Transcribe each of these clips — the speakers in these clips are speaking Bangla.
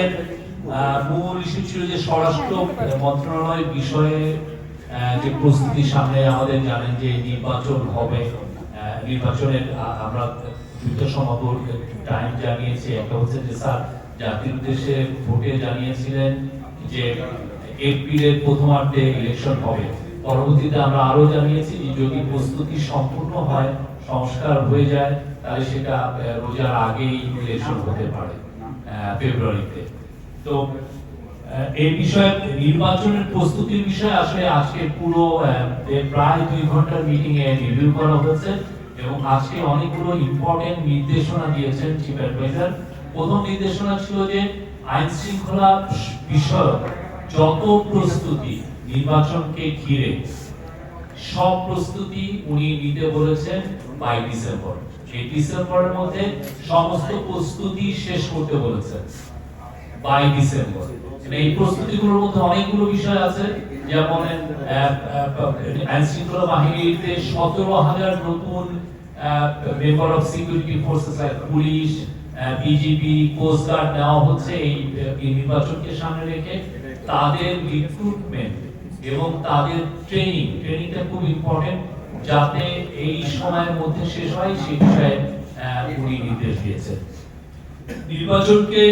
আহ, মূল ইস্যু ছিল যে স্বরাষ্ট্র মন্ত্রণালয় বিষয়ে যে প্রস্তুতি সামনে আমাদের জানেন যে নির্বাচন হবে। নির্বাচনের আমরা সমাপর টাইম জানিয়েছি। একটা হচ্ছে যে স্যার জাতির উদ্দেশ্যে ভোটে জানিয়েছিলেন যে এপ্রিলের প্রথমার্ধে ইলেকশন হবে। পরবর্তীতে আমরা আরও জানিয়েছি যে যদি প্রস্তুতি সম্পূর্ণ হয় সংস্কার হয়ে যায় তাহলে সেটা রোজার আগেই ইলেকশন হতে পারে ফেব্রুয়ারিতে। তো এই বিষয়ে, নির্বাচনের প্রস্তুতির বিষয়ে আসলে আজকে পুরো প্রায় দুই ঘণ্টার মিটিং এ রিভিউ করা হয়েছে এবং আজকে অনেকগুলো ইম্পর্টেন্ট নির্দেশনা দিয়েছেন চিফ অ্যাডভাইজার প্রথম নির্দেশনা ছিল যে আইন শৃঙ্খলা বিষয়ক যত প্রস্তুতি নির্বাচনকে ঘিরে, সব প্রস্তুতি উনি নিতে বলেছেন বাই ডিসেম্বর এই ডিসেম্বরের মধ্যে সমস্ত প্রস্তুতি শেষ করতে বলেছেন। বাই ডিসেম্বর এই প্রস্তুতিগুলোর মধ্যে অনেকগুলো বিষয় আছে, যেমন আইন শৃঙ্খলা বাহিনীতে সতেরো হাজার নতুন member of security forces police BGB coast guard নেওয়া হচ্ছে এই নির্বাচনকে সামনে রেখে। তাদের রিক্রুটমেন্ট এবং তাদের ট্রেনিং ট্রেনিংটা খুব ইম্পর্টেন্ট যাতে এই সময়ের মধ্যে শেষ হয় সেই বিষয়ে উনি নির্দেশ দিয়েছেন। নির্বাচনকে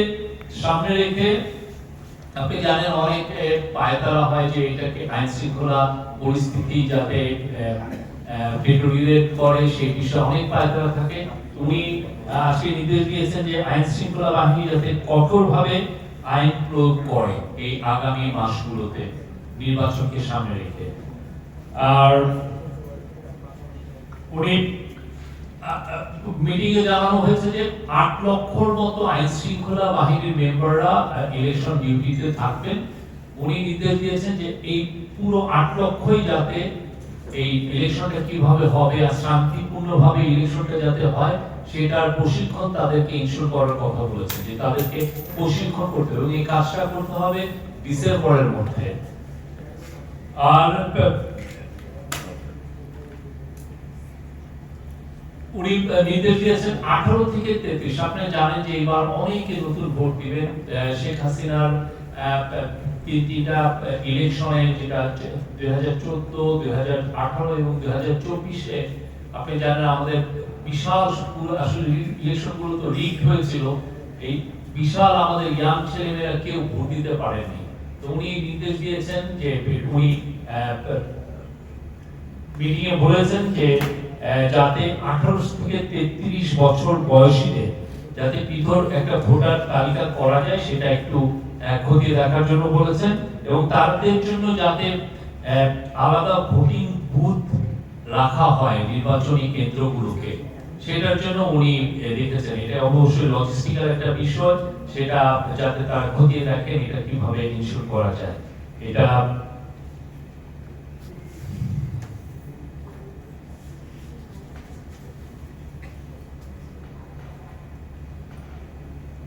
সামনে রেখে আপনি জানেন অনেক পায়তারা হয় যে এটাকে আইন শৃঙ্খলা পরিস্থিতি যাতে করে, সেই বিষয়ে অনেক থাকে। উনি আজকে নির্দেশ দিয়েছেন যে আইন শৃঙ্খলা বাহিনী যাতে কঠোরভাবে আইন প্রয়োগ করে এই আগামী মাসগুলোতে নির্বাচনকে সামনে রেখে। আর উনি মিটিং এ জানানো হয়েছে যে আট লক্ষর মতো আইন শৃঙ্খলা বাহিনীর মেম্বাররা ইলেকশন ডিউটিতে থাকবেন। উনি নির্দেশ দিয়েছেন যে এই পুরো আট লক্ষই যাতে এই ইলেকশনটা কীভাবে হবে আর শান্তিপূর্ণভাবে ইলেকশনটা যাতে হয়, সেটার প্রশিক্ষণ তাদেরকে ইনশোর করার কথা বলেছে যে তাদেরকে প্রশিক্ষণ করতে হবে এই কাজটা করতে হবে ডিসেম্বরের মধ্যে। আর উনি নির্দেশ দিয়েছেন আঠারো থেকে তেত্রিশ। আপনি জানেন যে এবার অনেকে নতুন ভোট দিবেন শেখ হাসিনার ইলেকশনে যেটা দুই হাজার চোদ্দ দুই হাজার আঠারো এবং দুই হাজার চব্বিশে আপনি জানেন আমাদের বিশাল পুরো আসলে ইলেকশন তো রিগ হয়েছিল। এই বিশাল আমাদের ইয়াং ছেলেমেয়েরা কেউ ভোট দিতে পারেনি তো উনি নির্দেশ দিয়েছেন যে উনি আহ, মিটিং এ বলেছেন যে যাতে আঠারো থেকে তেত্রিশ বছর বয়সীদের যাতে পৃথক একটা ভোটার তালিকা করা যায়, সেটা একটু খতিয়ে দেখার জন্য বলেছেন। এবং তাদের জন্য যাতে আলাদা ভোটিং বুথ রাখা হয় নির্বাচনী কেন্দ্রগুলোকে, সেটার জন্য উনি দেখেছেন। এটা অবশ্যই লজিস্টিক্যাল একটা বিষয়, সেটা যাতে তারা খতিয়ে দেখেন, এটা কীভাবে ইনশিওর করা যায়। এটা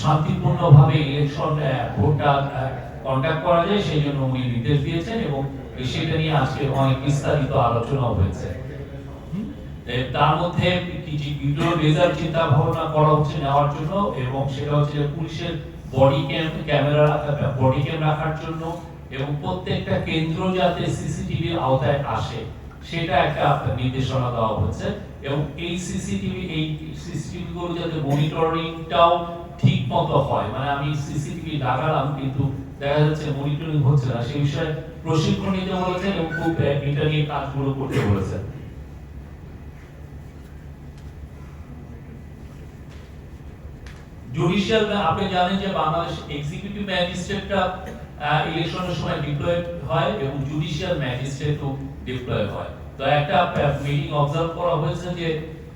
শান্তিপূর্ণভাবে ইলেকশন ভোটটা কন্ডাক্ট করা যায়, সেই জন্য উনি নির্দেশ দিয়েছেন এবং সেটা নিয়ে আজকে অনেক বিস্তারিত আলোচনা হয়েছে। তার মধ্যে কিছু চিন্তা ভাবনা করা হচ্ছে নেওয়ার জন্য এবং সেটা হচ্ছে পুলিশের body cam camera body cam রাখার জন্য এবং প্রত্যেকটা কেন্দ্র যাতে সিসিটিভি আওতায় আসে। সেটা একটা নির্দেশনা দেওয়া হচ্ছে এবং এই সিসিটিভি এই সিসিটিভি গুলো যাতে মনিটরিংটাও ঠিক মতো হয়। মানে আমি সিসিটিভি লাগালাম, কিন্তু দেখা যাচ্ছে মনিটরিং হচ্ছে না। সেই বিষয়ে প্রশিক্ষণ নিতে বলেছেন এবং খুব এটা নিয়ে কাজগুলো করতে বলেছেন। জুডিশিয়াল আপনি জানেন যে বাংলাদেশ এক্সিকিউটিভ ম্যাজিস্ট্রেটরা ইলেকশনের সময় ডিপ্লয় হয় এবং জুডিশিয়াল ম্যাজিস্ট্রেটও ডিপ্লয় হয়। তো একটা মিটিং অবজার্ভ করা হয়েছে যে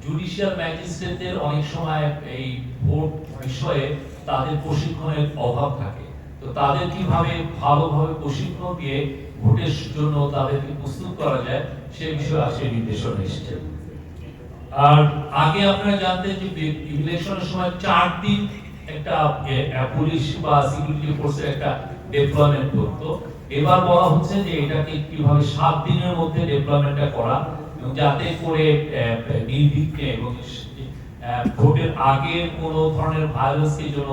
জুডিশিয়াল ম্যাজিস্ট্রেটদের অনেক সময় এই ভোট বিষয়ে তাদের প্রশিক্ষণের অভাব থাকে। তো তাদের কীভাবে ভালোভাবে প্রশিক্ষণ দিয়ে ভোটের জন্য তাদেরকে প্রস্তুত করা যায়, সে বিষয়ে আজকে নির্দেশনা এসেছে। আর আগে আপনারা জানতেন যে ইলেকশনের সময় চার দিন একটা পুলিশ বা সিকিউরিটি ফোর্সের একটা ডেপ্লয়মেন্ট করতো। এবার বলা হচ্ছে যে এটাকে কীভাবে সাত দিনের মধ্যে ডেপ্লয়মেন্টটা করা এবং যাতে করে নির্বিঘ্নে এবং ভোটের আগে কোনো ধরনের ভায়োলেন্সের জন্য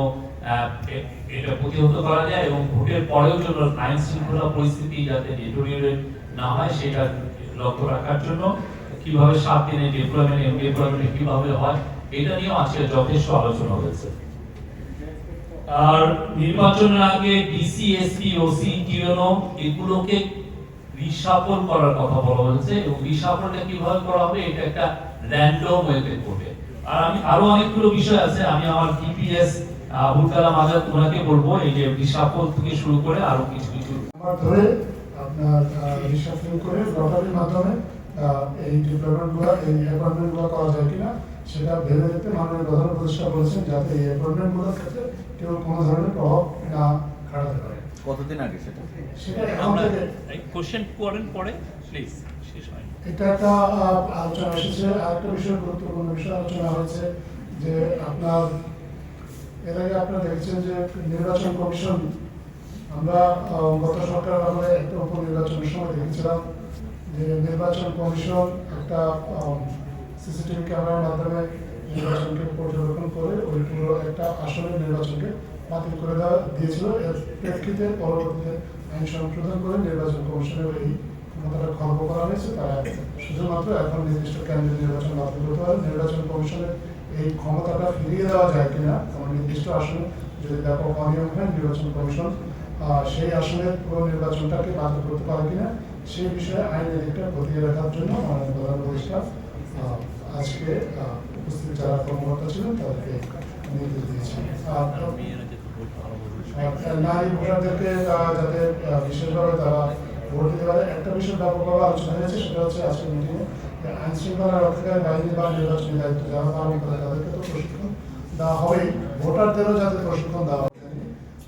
এটা প্রতিহত করা যায় এবং ভোটের পরেও জন্য আইন শৃঙ্খলা পরিস্থিতি যাতে ডিটোরিয়েট না হয়, সেটা লক্ষ্য রাখার জন্য কীভাবে সাত দিনে ডিপ্লয়মেন্ট এবং ডিপ্লয়মেন্ট কীভাবে হয়, এটা নিয়েও আজকে যথেষ্ট আলোচনা হয়েছে। আর নির্বাচনের আগে ডিসি এসপি ওসি টিওনো এগুলোকে রিসাফল করার কথা বলা হয়েছে এবং রিসাফলটা কীভাবে করা হবে এটা একটা র্যান্ডম ওয়েতে করবে। আর আমি আরও অনেকগুলো বিষয় আছে, আমি আমার টিপিএস আবুল কালাম আজাদ ওনাকে বলব, এই যে রিসাফল থেকে শুরু করে আরও কিছু কিছু। নাম্বার ধরে আপনার রিসার্চিং করে লটারির মাধ্যমে এই ডিপ্লয়মেন্টগুলো এই অ্যাপয়েন্টমেন্টগুলো করা যায় কিনা সেটা ভেবে দেখতে মাননীয় প্রধান উপদেষ্টা বলেছেন যাতে এই অ্যাপয়েন্টমেন্টগুলোর ক্ষেত্রে কেউ কোনো ধরনের প্রভাব না খাটাতে পারে। কতদিন আগে সেটা? সেটা আমরা কোশ্চেন করেন পরে প্লিজ শেষ হয়। এটা একটা আলোচনা এসেছে। আরেকটা বিষয় গুরুত্বপূর্ণ বিষয় আলোচনা হয়েছে যে আপনার এর আগে আপনারা দেখছেন যে নির্বাচন কমিশন আমরা গত সরকার আমলে একটা উপনির্বাচনের সময় দেখেছিলাম যে নির্বাচন কমিশন একটা সিসিটিভি ক্যামেরার মাধ্যমে নির্বাচনকে পর্যবেক্ষণ করে ওই পুরো একটা আসনের নির্বাচনকে বাতিল করে দেওয়া দিয়েছিল। এর প্রেক্ষিতে পরবর্তীতে আইন সংশোধন করে নির্বাচন কমিশনের এই ক্ষমতাটা খর্ব করা হয়েছে। তারা শুধুমাত্র এখন নির্দিষ্ট কেন্দ্রের নির্বাচন বাতিল করতে পারে। নির্বাচন কমিশনের এই ক্ষমতাটা ফিরিয়ে দেওয়া যায় কিনা, কোনো নির্দিষ্ট আসনে যদি ব্যাপক অনিয়ম হয়, নির্বাচন কমিশন সেই আসনের পুরো নির্বাচনটাকে বাতিল করতে পারে কিনা, সেই বিষয়ে আইনের দিকটা খতিয়ে রাখার জন্য আমাদের প্রধান উপদেষ্টা আজকে উপস্থিত যারা কর্মকর্তা ছিলেন তাদেরকে নির্দেশ আর নারী ভোটারদেরকে যাতে বিশেষভাবে তারা ভোট দিতে পারে একটা বিষয় ব্যাপকভাবে আলোচনা হয়েছে সেটা হচ্ছে আজকের মিটিংয়ে আইন শৃঙ্খলা রক্ষাকারী বাহিনী বা নির্বাচনী দায়িত্ব যারা পালন করে তাদেরকে তো প্রশিক্ষণ দেওয়া হবেই। ভোটারদেরও যাতে প্রশিক্ষণ দেওয়া হয়।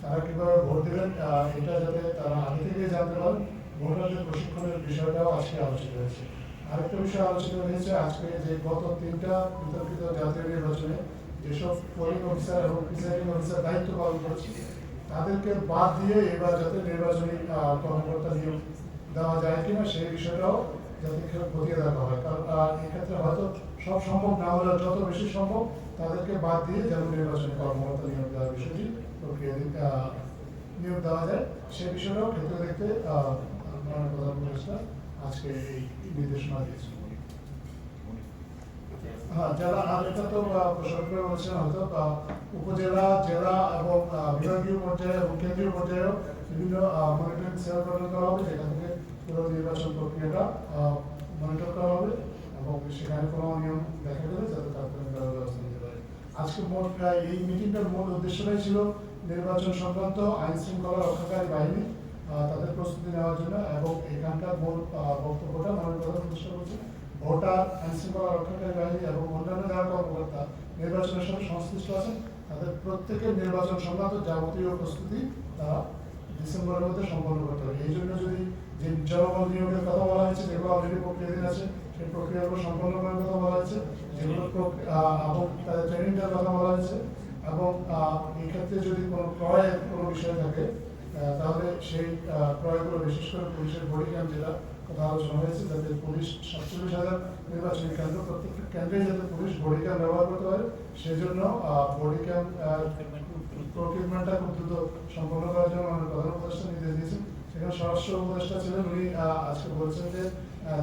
তারা কীভাবে ভোট দেবেন এটা যাতে তারা আগে থেকে জানতে পারেন ভোটারদের প্রশিক্ষণের বিষয়টাও আজকে আলোচিত হয়েছে। আরেকটা বিষয় আলোচিত হয়েছে আজকে যে গত তিনটা বিতর্কিত জাতীয় নির্বাচনে যেসব পোলিং অফিসার এবং প্রিসাইডিং অফিসার দায়িত্ব পালন করেছে, তাদেরকে বাদ দিয়ে এবার যাতে নির্বাচনী কর্মকর্তা নিয়োগ দেওয়া যায় কিনা সেই বিষয়টাও যাতে খতিয়ে দেখা হয়। কারণ এক্ষেত্রে হয়তো সব সম্ভব না হলেও যত বেশি সম্ভব তাদেরকে বাদ দিয়ে যেন নির্বাচনী কর্মকর্তা নিয়োগ দেওয়ার বিষয়টি প্রক্রিয়া নিয়োগ দেওয়া যায়। সেই বিষয়টাও ক্ষেত্রে দেখতে প্রধান আজকে এই নির্দেশনা দিয়েছেন হ্যাঁ জেলা আর এটা তো আহ, বলছেন হয়তো উপজেলা জেলা এবং বিভাগীয় পর্যায়ে এবং কেন্দ্রীয় পর্যায়েও বিভিন্ন মনিটরিং সেল গঠন করা হবে যেখান থেকে পুরো নির্বাচন প্রক্রিয়াটা মনিটর করা হবে এবং সেখানে কোনো নিয়ম দেখা গেলে যাতে তাৎক্ষণিক ব্যবস্থা নিতে পারে। আজকে মোট আহ, এই মিটিংটার মূল উদ্দেশ্যটাই ছিল নির্বাচন সংক্রান্ত আইন শৃঙ্খলা রক্ষাকারী বাহিনী তাদের প্রস্তুতি নেওয়ার জন্য এবং এখানকার মূল বক্তব্যটা মাননীয় প্রধান প্রতিষ্ঠা করছে ভোটার আইন শৃঙ্খলা রক্ষাকারী বাহিনী এবং অন্যান্য যারা কর্মকর্তা নির্বাচনের সাথে সংশ্লিষ্ট আছেন, তাদের প্রত্যেকের নির্বাচন সংক্রান্ত যাবতীয় প্রস্তুতি তারা ডিসেম্বরের মধ্যে সম্পন্ন করতে হবে এই জন্য যদি যে জনবল নিয়োগের কথা বলা হয়েছে, যেগুলো অলরেডি প্রক্রিয়াধীন আছে, সেই প্রক্রিয়াগুলো সম্পন্ন করার কথা বলা হয়েছে, যেগুলো এবং তাদের ট্রেনিংটার কথা বলা হয়েছে, এবং এই ক্ষেত্রে যদি কোনো ক্রয়ের কোনো বিষয় থাকে তাহলে সেই ক্রয়গুলো বিশেষ করে পুলিশের বডি ক্যাম্প যেটা কথা আলোচনা হয়েছে, যাতে পুলিশ সাতচল্লিশ হাজার নির্বাচনী কেন্দ্র প্রত্যেকটা কেন্দ্রে যাতে পুলিশ বডি ক্যাম্প ব্যবহার করতে পারে সেই জন্য বডি ক্যাম্প প্রকিউরমেন্টটা খুব দ্রুত সম্পন্ন করার জন্য আমাদের প্রধান উপদেষ্টা নির্দেশ দিয়েছেন। সেখানে স্বরাষ্ট্র উপদেষ্টা ছিলেন, উনি আজকে বলছেন যে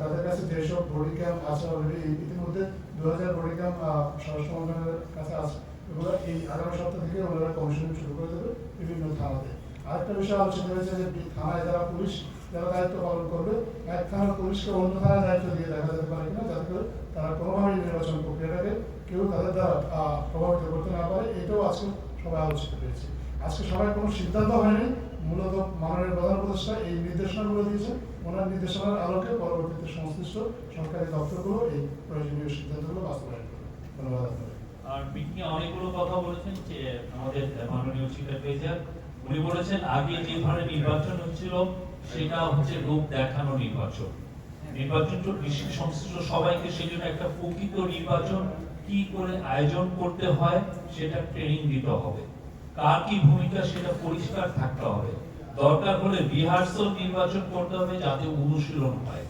তাদের কাছে যেসব বডি ক্যাম্প আছে অলরেডি ইতিমধ্যে দু হাজার বডি ক্যাম্প স্বরাষ্ট্র মন্ত্রণালয়ের কাছে আছে। এগুলো এই আগামী সপ্তাহ থেকে ওনারা কমিশন শুরু করে দেবে বিভিন্ন থানাতে। আরেকটা বিষয় আলোচনা হয়েছে যে থানায় যারা পুলিশ, যারা দায়িত্ব পালন করবে, এক থানার পুলিশকে অন্য থানায় দায়িত্ব দিয়ে দেখা যেতে পারে কিনা, যাতে তারা কোনোভাবেই নির্বাচন প্রক্রিয়াটাকে কেউ তাদের দ্বারা প্রভাবিত করতে না পারে, এটাও আজকে সবাই আলোচিত হয়েছে। আজকে সবাই কোনো সিদ্ধান্ত হয়নি, মূলত মাননীয় প্রধান উপদেষ্টা এই নির্দেশনাগুলো দিয়েছেন, ওনার নির্দেশনার আলোকে পরবর্তীতে সংশ্লিষ্ট সরকারি দপ্তরগুলো এই প্রয়োজনীয় সিদ্ধান্তগুলো বাস্তবায়ন করবে। ধন্যবাদ আর মিটিং অনেকগুলো কথা বলেছেন যে আমাদের মাননীয় চিফ অ্যাডভাইজার উনি বলেছেন, আগে যে ধরনের নির্বাচন হচ্ছিল, সেটা হচ্ছে লোক দেখানো নির্বাচন। নির্বাচন তো বিশ্ব সংশ্লিষ্ট সবাইকে সেই জন্য একটা প্রকৃত নির্বাচন কি করে আয়োজন করতে হয়, সেটা ট্রেনিং দিতে হবে। কার কি ভূমিকা, সেটা পরিষ্কার থাকতে হবে। দরকার হলে রিহার্সাল নির্বাচন করতে হবে যাতে অনুশীলন হয়।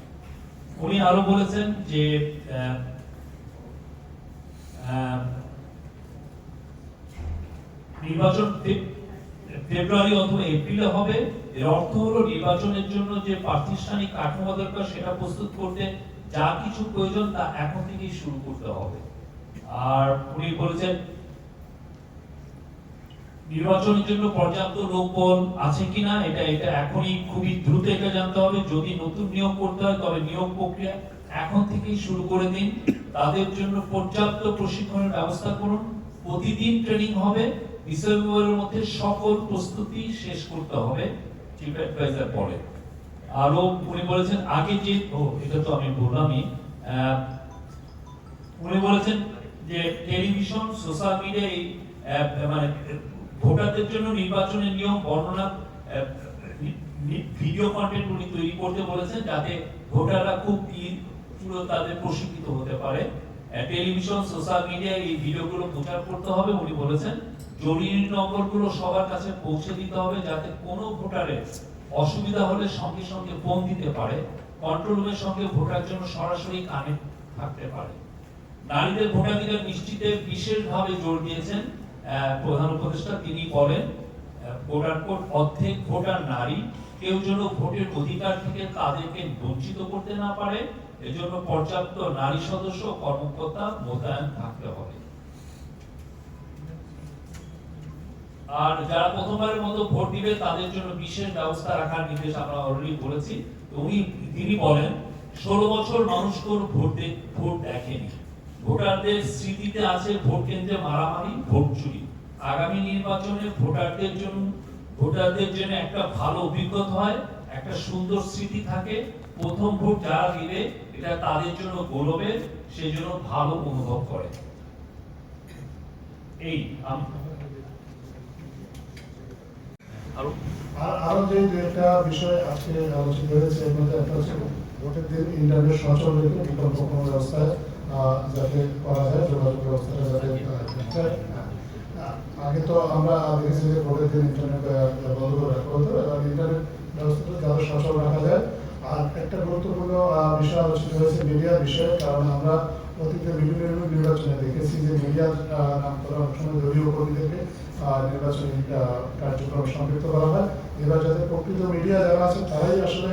উনি আরও বলেছেন যে নির্বাচন ফেব্রুয়ারি অথবা এপ্রিলে হবে। এর অর্থ হলো নির্বাচনের জন্য যে প্রাতিষ্ঠানিক কাঠামো দরকার সেটা প্রস্তুত করতে যা কিছু প্রয়োজন তা এখন থেকেই শুরু করতে হবে। আর উনি বলেছেন, নির্বাচনের জন্য পর্যাপ্ত লোকবল আছে কিনা, এটা এটা এখনই খুবই দ্রুত এটা জানতে হবে। যদি নতুন নিয়োগ করতে হয়, তবে নিয়োগ প্রক্রিয়া এখন থেকেই শুরু করে দিন। তাদের জন্য পর্যাপ্ত প্রশিক্ষণের ব্যবস্থা করুন। প্রতিদিন ট্রেনিং হবে। ডিসেম্বরের মধ্যে সকল প্রস্তুতি শেষ করতে হবে, চিফ অ্যাডভাইজার বলেন। আরও উনি বলেছেন, আগে যে, ও, এটা তো আমি বললামই উনি বলেছেন যে টেলিভিশন, সোশ্যাল মিডিয়া মানে ভোটারদের জন্য নির্বাচনের নিয়ম, বর্ণনা ভিডিও কন্টেন্ট উনি তৈরি করতে বলেছেন যাতে ভোটাররা খুব পুরো তাদের প্রশিক্ষিত হতে পারে। টেলিভিশন, সোশ্যাল মিডিয়া, এই ভিডিওগুলো প্রচার করতে হবে, উনি বলেছেন। জরুরি নম্বরগুলো সবার কাছে পৌঁছে দিতে হবে যাতে কোনো ভোটারের অসুবিধা হলে সঙ্গে সঙ্গে ফোন দিতে পারে কন্ট্রোল রুমের সঙ্গে ভোটার জন্য সরাসরি কানেক্ট থাকতে পারে। নারীদের ভোটাধিকার নিশ্চিতে বিশেষভাবে জোর দিয়েছেন প্রধান উপদেষ্টা। তিনি বলেন ভোটার কোড অর্ধেক ভোটার নারী, কেউ যেন ভোটের অধিকার থেকে তাদেরকে বঞ্চিত করতে না পারে। এজন্য পর্যাপ্ত নারী সদস্য কর্মকর্তা মোতায়েন থাকতে হবে। আর যারা প্রথমবারের মতো ভোট দিবে, তাদের জন্য বিশেষ ব্যবস্থা রাখার নির্দেশ আমরা অলরেডি বলেছি। উনি তিনি বলেন, ষোলো বছর মানুষ কোনো ভোট ভোট দেখেনি। ভোটারদের স্মৃতিতে আছে ভোট কেন্দ্রে মারামারি, ভোট চুরি। আগামী নির্বাচনে ভোটারদের জন্য ভোটারদের জন্য একটা ভালো অভিজ্ঞতা হয়, একটা সুন্দর স্মৃতি থাকে। প্রথম ভোট যারা দিবে, এটা তাদের জন্য গৌরবের সেই জন্য ভালো অনুভব করে। এই আরও? যে একটা বিষয় আজকে আলোচিত হয়েছে একটা ভোটের দিন ইন্টারনেট সচল রেখে বিকল্প কোনো ব্যবস্থায় যাতে করা যায়, যোগাযোগ ব্যবস্থাটা যাতে আগে তো আমরা দেখেছি যে ভোটের দিন ইন্টারনেট বন্ধ করে রাখা হতো, এবার ইন্টারনেট ব্যবস্থাটা যাতে সচল রাখা যায়। আর একটা গুরুত্বপূর্ণ বিষয় আলোচিত হয়েছে মিডিয়ার বিষয়ে, কারণ আমরা অতীতে বিভিন্ন নির্বাচনে দেখেছি যে মিডিয়ার নাম করা অনেক সময় দলীয় কর্মীদেরকে নির্বাচনী কার্যক্রম সম্পৃক্ত করা হয়। এবার যাতে প্রকৃত মিডিয়া যারা আছে তারাই আসলে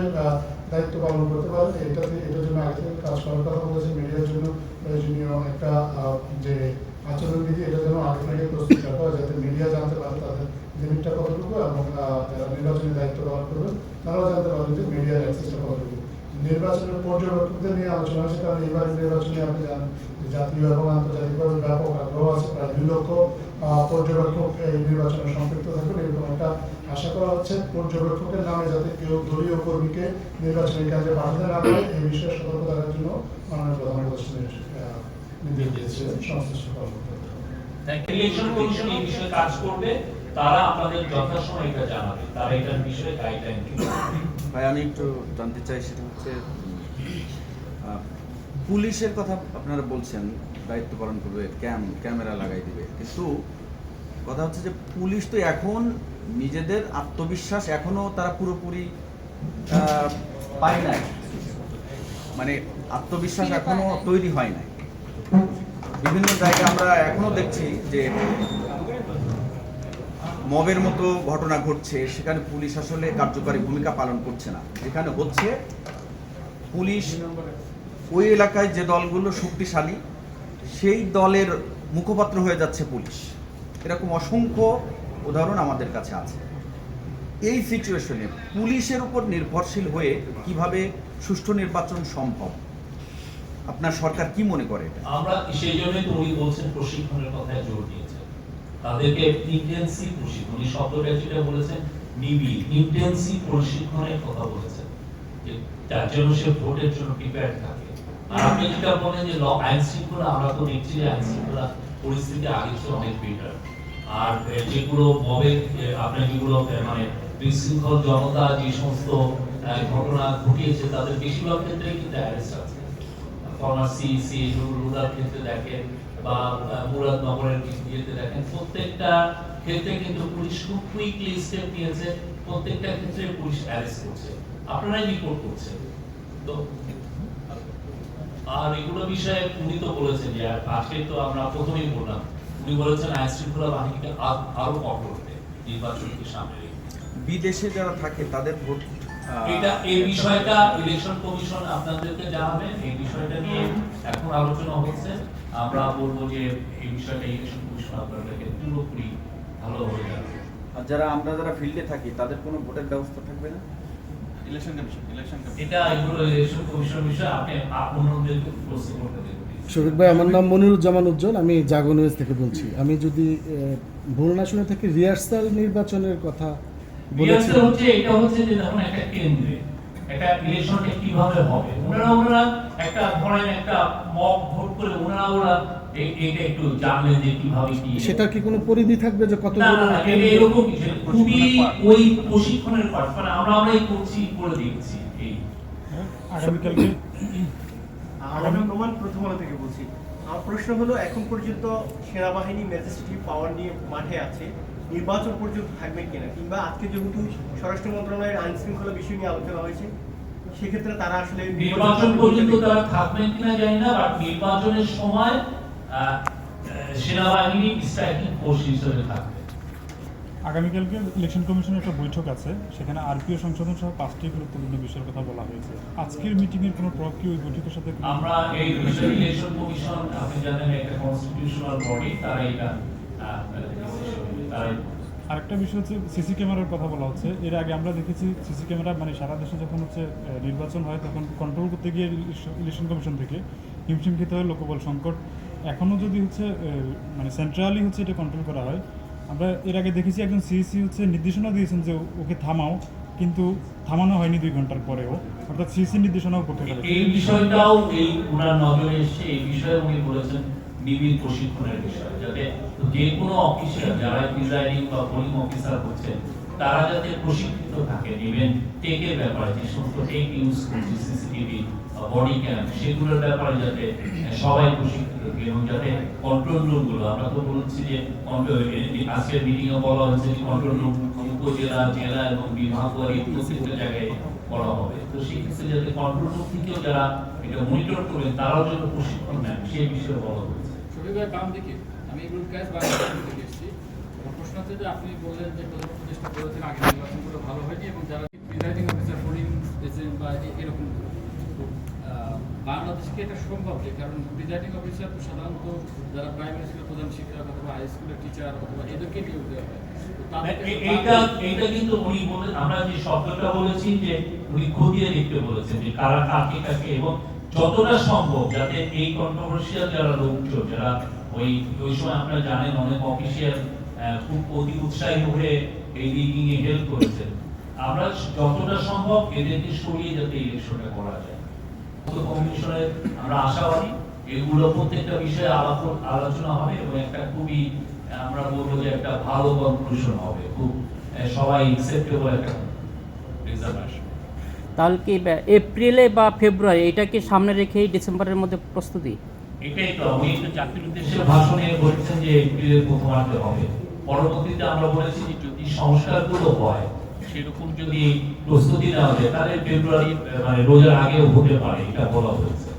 দায়িত্ব পালন করতে পারে। এটাতে, এটার জন্য আগে থেকে কাজ করার কথা বলেছে। মিডিয়ার জন্য প্রয়োজনীয় একটা যে আচরণবিধি এটা যেন আগে থেকে প্রস্তুত রাখা হয় যাতে মিডিয়া জানতে পারে তাদের লিমিটটা কতটুকু এবং যারা নির্বাচনী দায়িত্ব পালন করবে তারাও জানতে পারবে যে মিডিয়ার অ্যাক্সেসটা কতটুকু। নির্বাচনের পর্যবেক্ষকদের নিয়ে আলোচনা হয়েছে কারণ এবার নির্বাচনে আপনি জানেন জাতীয় এবং আন্তর্জাতিকভাবে ব্যাপক আগ্রহ আছে প্রায় দুই লক্ষ পর্যবেক্ষক এই নির্বাচনে সম্পৃক্ত থাকবেন এরকম একটা আশা করা হচ্ছে। পর্যবেক্ষকের নামে যাতে কেউ দলীয় কর্মীকে নির্বাচনী কাজে বাধা না পারে এই বিষয়ে সতর্ক থাকার জন্য মাননীয় প্রধান উপদেষ্টা নির্দেশ দিয়েছিলেন সংশ্লিষ্ট কর্মকর্তা। ইলেকশন কমিশন এই বিষয়ে কাজ করবে। তারা আপনাদের যথাসময় এটা জানাবে। তারা এটার বিষয়ে গাইডলাইন দিবে। ভাই আমি একটু জানতে চাই সেটা হচ্ছে পুলিশের কথা আপনারা বলছেন দায়িত্ব পালন করবে ক্যাম ক্যামেরা লাগাই দিবে। কিন্তু কথা হচ্ছে যে পুলিশ তো এখন নিজেদের আত্মবিশ্বাস এখনও তারা পুরোপুরি পায় নাই। মানে আত্মবিশ্বাস এখনও তৈরি হয় নাই। বিভিন্ন জায়গায় আমরা এখনও দেখছি যে মবের মতো ঘটনা ঘটছে, সেখানে পুলিশ আসলে কার্যকারী ভূমিকা পালন করছে না। যেখানে হচ্ছে, পুলিশ ওই এলাকায় যে দলগুলো শক্তিশালী, সেই দলের মুখপাত্র হয়ে যাচ্ছে পুলিশ। এরকম অসংখ্য উদাহরণ আমাদের কাছে আছে। এই সিচুয়েশনে পুলিশের উপর নির্ভরশীল হয়ে কীভাবে সুষ্ঠু নির্বাচন সম্ভব? আপনার সরকার কি মনে করে আমরা সেই জন্যই বলছেন প্রশিক্ষণের কথায় জোর দিয়েছেন। তাদেরকে ইন্টেন্সিভ প্রশিক্ষণ উনি শব্দটা যেটা বলেছেন, নিবি ইন্টেন্সিভ প্রশিক্ষণের কথা বলেছেন। যে যার জন্য সে ভোটের জন্য প্রিপেয়ার থাকে। আর আপনি যেটা বলেন যে আইন শৃঙ্খলা, আমরা তো দেখছি যে আইন শৃঙ্খলা পরিস্থিতি আগের চেয়ে অনেক বেটার আর যেগুলো মবে আপনার যেগুলো মানে বিশৃঙ্খল জনতা যে সমস্ত ঘটনা ঘটিয়েছে, তাদের বেশিরভাগ ক্ষেত্রে কিন্তু অ্যারেস্ট আছে। ফার্মাসি সি রুরাল ক্ষেত্রে দেখেন বা আহ, মুরাদনগরের ইয়েতে দেখেন প্রত্যেকটা ক্ষেত্রে কিন্তু পুলিশ খুব কুইকলি স্টেপ নিয়েছে। প্রত্যেকটা ক্ষেত্রে পুলিশ অ্যারেস্ট করছে। আপনারাই রিপোর্ট করছেন। তো আর এগুলো বিষয়ে উনি তো বলেছেন যে আজকে তো আমরা প্রথমেই বললাম উনি বলেছেন আইন শৃঙ্খলা বাহিনীকে আরও কঠোর নির্বাচনকে সামনে রেখে। বিদেশে যারা থাকে তাদের ভোট এটা এই বিষয়টা ইলেকশন কমিশন আপনাদেরকে জানাবেন এই বিষয়টা নিয়ে এখন আলোচনা হচ্ছে। আমরা বলব যে এই বিষয়টা ইলেকশন কমিশন আপনাদেরকে পুরোপুরি ভালোভাবে জানাবে। আর যারা আমরা যারা ফিল্ডে থাকি তাদের কোনো ভোটের ব্যবস্থা থাকবে না? ইলেকশন কমিশন ইলেকশন কমিশন এটা এগুলো ইলেকশন কমিশন বিষয়ে আপনি আপনাদেরকে প্রশ্ন করতে দেবেন শফিক ভাই আমার নাম মনিরুজ্জামান উজ্জ্বল আমি জাগো নিউজ থেকে বলছি। আমি যদি আহ, ভুল না শুনে থাকি রিহার্সাল নির্বাচনের কথা বলেছি। হচ্ছে এটা হচ্ছে যে দেখুন একটা কেন্দ্রে একটা ইলেকশনটা কীভাবে হবে ওনারা ওনারা একটা ধরেন একটা মক ভোট করে ওনারা ওরা এটা একটু জানলেন যে কীভাবে কি সেটার কি কোনো পরিধি থাকবে যে কত না না না এরকম কিছু খুবই ওই প্রশিক্ষণের পাঠ মানে আমরা আমরাই করছি করে দিচ্ছি এই। আগামীকালকে? আগামী রোমান প্রথম আলো থেকে বলছি। আমার প্রশ্ন হলো এখন পর্যন্ত সেনাবাহিনী ম্যাজিস্ট্রেটিভ পাওয়ার নিয়ে মাঠে আছে। নির্বাচন পর্যন্ত থাকবে কিনা কিংবা আজকে যেহেতু স্বরাষ্ট্র মন্ত্রণালয়ের আইন শৃঙ্খলা বিষয় নিয়ে আলোচনা হয়েছে সেক্ষেত্রে তারা আসলে নির্বাচন পর্যন্ত তারা থাকবেন কিনা জানি না বাট নির্বাচনের সময় সেনাবাহিনী স্ট্রাইকিং ফোর্স হিসেবে থাকবে। আগামীকালকে ইলেকশন কমিশনের একটা বৈঠক আছে সেখানে আরপিও সংশোধন সহ পাঁচটি গুরুত্বপূর্ণ বিষয়ের কথা বলা হয়েছে। আজকের মিটিং এর কোনো প্রভাব কি ওই বৈঠকের সাথে আমরা এই বিষয়ে ইলেকশন কমিশন আপনি জানেন একটা কনস্টিটিউশনাল বডি তারা এটা আরেকটা বিষয় হচ্ছে সিসি ক্যামেরার কথা বলা হচ্ছে। এর আগে আমরা দেখেছি সিসি ক্যামেরা মানে সারা দেশে যখন হচ্ছে নির্বাচন হয় তখন কন্ট্রোল করতে গিয়ে ইলেকশন কমিশন থেকে হিমশিম খেতে হয় লোকবল সংকট। এখনও যদি হচ্ছে মানে সেন্ট্রালি হচ্ছে এটা কন্ট্রোল করা হয় আমরা এর আগে দেখেছি একজন সিইসি হচ্ছে নির্দেশনা দিয়েছেন যে ওকে থামাও কিন্তু থামানো হয়নি দুই ঘণ্টার পরেও। অর্থাৎ সিইসি নির্দেশনাও করতে পারে। এই বিষয়টাও এই ওনার নজরে এসে এই বিষয়ে উনি বলেছেন। নিবিড় প্রশিক্ষণের বিষয়, যাতে যে কোনো অফিসার যারা প্রিজাইডিং বা পোলিং অফিসার হচ্ছেন, তারা যাতে প্রশিক্ষিত থাকেন ইভেন টেকের ব্যাপারে, যে সমস্ত টেক ইউজ করছে সিসিটিভি বডি ক্যাম সেগুলোর ব্যাপারে যাতে সবাই প্রশিক্ষিত থাকে এবং যাতে কন্ট্রোল রুমগুলো, আমরা তো বলছি যে আজকের মিটিং এ বলা হয়েছে যে কন্ট্রোল রুম উপজেলা জেলা এবং বিভাগ জায়গায় করা হবে তো সেই ক্ষেত্রে যাতে কন্ট্রোল রুম থেকেও যারা এটা মনিটর করবেন তারাও যেন প্রশিক্ষণ নেন সেই বিষয়ে বলা হয়েছে অফিসার পোলিং এজেন্ট বা এরকম তো, আহ, বাংলাদেশে কি এটা সম্ভব যে কারণ প্রিজাইডিং অফিসার সাধারণত যারা প্রাইমারি স্কুলের প্রধান শিক্ষক অথবা হাই স্কুলের টিচার অথবা এদেরকে নিয়োগ দেওয়া হয়। এইটা এইটা কিন্তু উনি আমরা যে শব্দটা বলেছি যে উনি দেখতে বলেছেন যে কারা কাকে কাকে এবং যতটা সম্ভব যাতে এই কন্ট্রোভার্সিয়াল যারা লোকজন, যারা ওই ওই সময় আপনারা জানেন অনেক অফিসিয়াল খুব অতি হয়ে এই রিগিং এ হেল্প আমরা যতটা সম্ভব এদেরকে সরিয়ে যাতে ইলেকশনটা করা যায়। কমিশনের আমরা আশাবাদী, এগুলো প্রত্যেকটা বিষয়ে আলাপ আলোচনা হবে এবং একটা খুবই আমরা বলব যে একটা ভালো কনক্লুশন হবে। খুব সবাই একসেপ্টেবল একটা রেজাল্ট আসবে তাহলে কি এপ্রিলে বা ফেব্রুয়ারি এটা কি সামনে রেখেই ডিসেম্বরের মধ্যে প্রস্তুতি? এটাই তো উনি একটা চাকরির উদ্দেশ্যে ভাষণে বলেছেন যে এপ্রিলের প্রথমার্ধে হবে। পরবর্তীতে আমরা বলেছি যে যদি সংস্কারগুলো হয় সেরকম যদি প্রস্তুতি নেওয়া যায় তাহলে ফেব্রুয়ারি মানে রোজার আগেও হতে পারে এটা বলা হয়েছে।